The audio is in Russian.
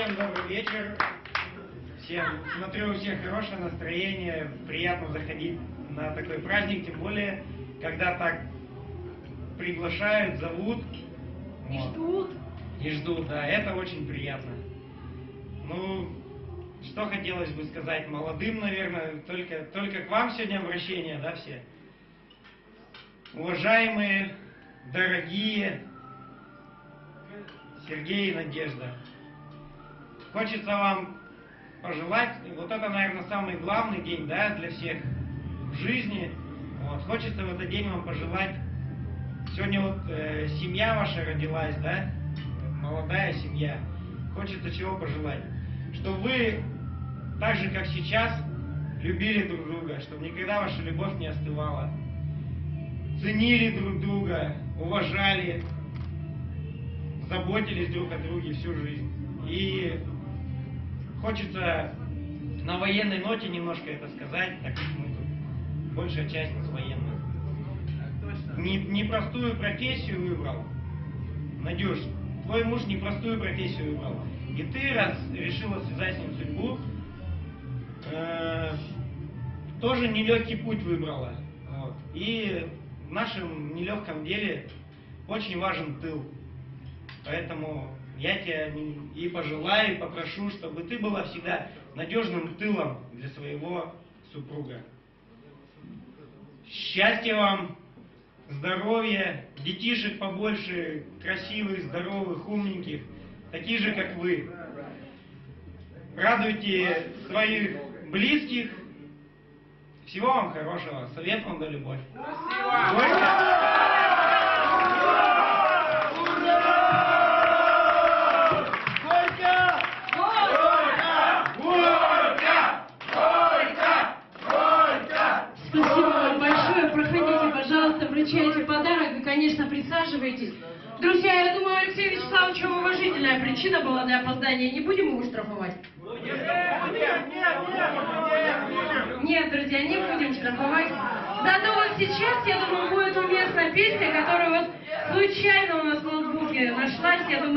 Всем добрый вечер. Всем, смотрю, у всех хорошее настроение. Приятно заходить на такой праздник, тем более, когда так приглашают, зовут. И Вот. ждут. И ждут, да, это очень приятно. Ну, что хотелось бы сказать молодым, наверное, только, только к вам сегодня обращение, да, все? Уважаемые, дорогие Сергей и Надежда, хочется вам пожелать, и вот это, наверное, самый главный день, да, для всех в жизни. Вот, хочется в этот день вам пожелать Сегодня вот э, семья ваша родилась, да? Молодая семья. Хочется чего пожелать? Чтобы вы, так же как сейчас, любили друг друга, чтобы никогда ваша любовь не остывала. Ценили друг друга, уважали, заботились друг о друге всю жизнь. И хочется на военной ноте немножко это сказать, так как мы тут большая часть нас военных не, непростую профессию выбрал. Надюш, твой муж непростую профессию выбрал. И ты, раз решила связать с ним судьбу, э, тоже нелегкий путь выбрала. Вот. И в нашем нелегком деле очень важен тыл. Поэтому я тебя не- и пожелаю, и попрошу, чтобы ты была всегда надежным тылом для своего супруга. Счастья вам, здоровья, детишек побольше, красивых, здоровых, умненьких, таких же, как вы. Радуйте своих близких. Всего вам хорошего. Совет вам да любовь. Горько. Спасибо вам большое. Проходите, пожалуйста, вручайте подарок и, конечно, присаживайтесь. Друзья, я думаю, Алексей Вячеславович, уважительная причина была для опоздания. Не будем его штрафовать? Нет, друзья, не будем штрафовать. Зато вот сейчас, я думаю, будет уместна песня, которая вот случайно у нас в ноутбуке нашлась. Я думаю,